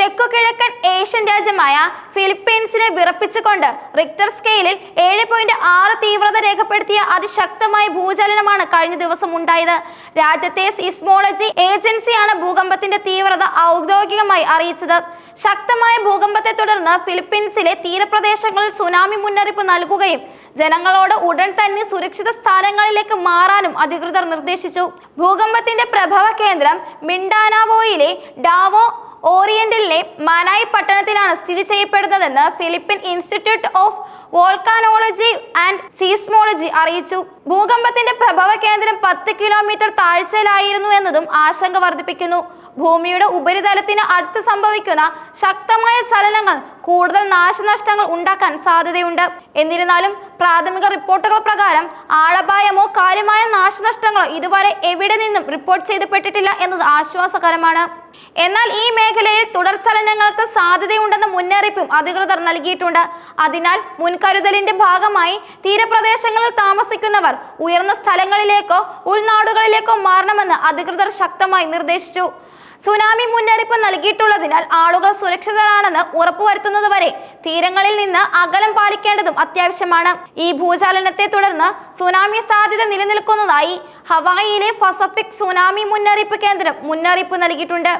തെക്കു കിഴക്കൻ ഏഷ്യൻ രാജ്യമായ ഫിലിപ്പീൻസിനെ വിറപ്പിച്ചുകൊണ്ട് റിക്ടർ സ്കെയിലിൽ ഏഴ് പോയിന്റ് ആറ് തീവ്രത രേഖപ്പെടുത്തിയ അതിശക്തമായ ഭൂചലനമാണ് കഴിഞ്ഞ ദിവസം ഉണ്ടായത്. രാജ്യത്തെ സിസ്മോളജി ഏജൻസിയാണ് ഭൂകമ്പത്തിന്റെ തീവ്രത ഔദ്യോഗികമായി അറിയിച്ചത്. ശക്തമായ ഭൂകമ്പത്തെ തുടർന്ന് ഫിലിപ്പീൻസിലെ തീരപ്രദേശങ്ങളിൽ സുനാമി മുന്നറിയിപ്പ് നൽകുകയും ജനങ്ങളോട് ഉടൻ തന്നെ സുരക്ഷിത സ്ഥാനങ്ങളിലേക്ക് മാറാനും അധികൃതർ നിർദ്ദേശിച്ചു. ഭൂകമ്പത്തിന്റെ പ്രഭവ കേന്ദ്രം മിണ്ടാനാവോയിലെ ഡാവോ ഓറിയന്റലിലെ മനായി പട്ടണത്തിലാണ് സ്ഥിതി ചെയ്യപ്പെടുന്നതെന്ന് Philippine institute of volcanology and seismology അറിയിച്ചു. ഭൂകമ്പത്തിന്റെ പ്രഭവ കേന്ദ്രം പത്ത് കിലോമീറ്റർ താഴ്ചയിലായിരുന്നു എന്നതും ആശങ്ക വർദ്ധിപ്പിക്കുന്നു. ഭൂമിയുടെ ഉപരിതലത്തിന് അടുത്ത് സംഭവിക്കുന്ന ശക്തമായ ചലനങ്ങൾ കൂടുതൽ നാശനഷ്ടങ്ങൾ ഉണ്ടാക്കാൻ സാധ്യതയുണ്ട്. എന്നിരുന്നാലും പ്രാഥമിക റിപ്പോർട്ടുകൾ പ്രകാരം ആളപായമോ കാര്യമായ നാശനഷ്ടങ്ങളോ ഇതുവരെ എവിടെ നിന്നും റിപ്പോർട്ട് ചെയ്യപ്പെട്ടിട്ടില്ല എന്നത് ആശ്വാസകരമാണ്. എന്നാൽ ഈ മേഖലയിൽ തുടർചലനങ്ങൾക്ക് സാധ്യതയുണ്ടെന്ന മുന്നറിയിപ്പും അധികൃതർ നൽകിയിട്ടുണ്ട്. അതിനാൽ മുൻകരുതലിന്റെ ഭാഗമായി തീരപ്രദേശങ്ങളിൽ താമസിക്കുന്നവർ ഉയർന്ന സ്ഥലങ്ങളിലേക്കോ ഉൾനാടുകളിലേക്കോ മാറണമെന്ന് അധികൃതർ ശക്തമായി നിർദ്ദേശിച്ചു. സുനാമി മുന്നറിയിപ്പ് നൽകിയിട്ടുള്ളതിനാൽ ആളുകൾ സുരക്ഷിതരാണെന്ന് ഉറപ്പുവരുത്തുന്നതുവരെ തീരങ്ങളിൽ നിന്ന് അകലം പാലിക്കേണ്ടതും അത്യാവശ്യമാണ്. ഈ ഭൂചലനത്തെ തുടർന്ന് സുനാമി സാധ്യത നിലനിൽക്കുന്നതായി ഹവായിയിലെ പസഫിക് സുനാമി മുന്നറിയിപ്പ് കേന്ദ്രം മുന്നറിയിപ്പ് നൽകിയിട്ടുണ്ട്.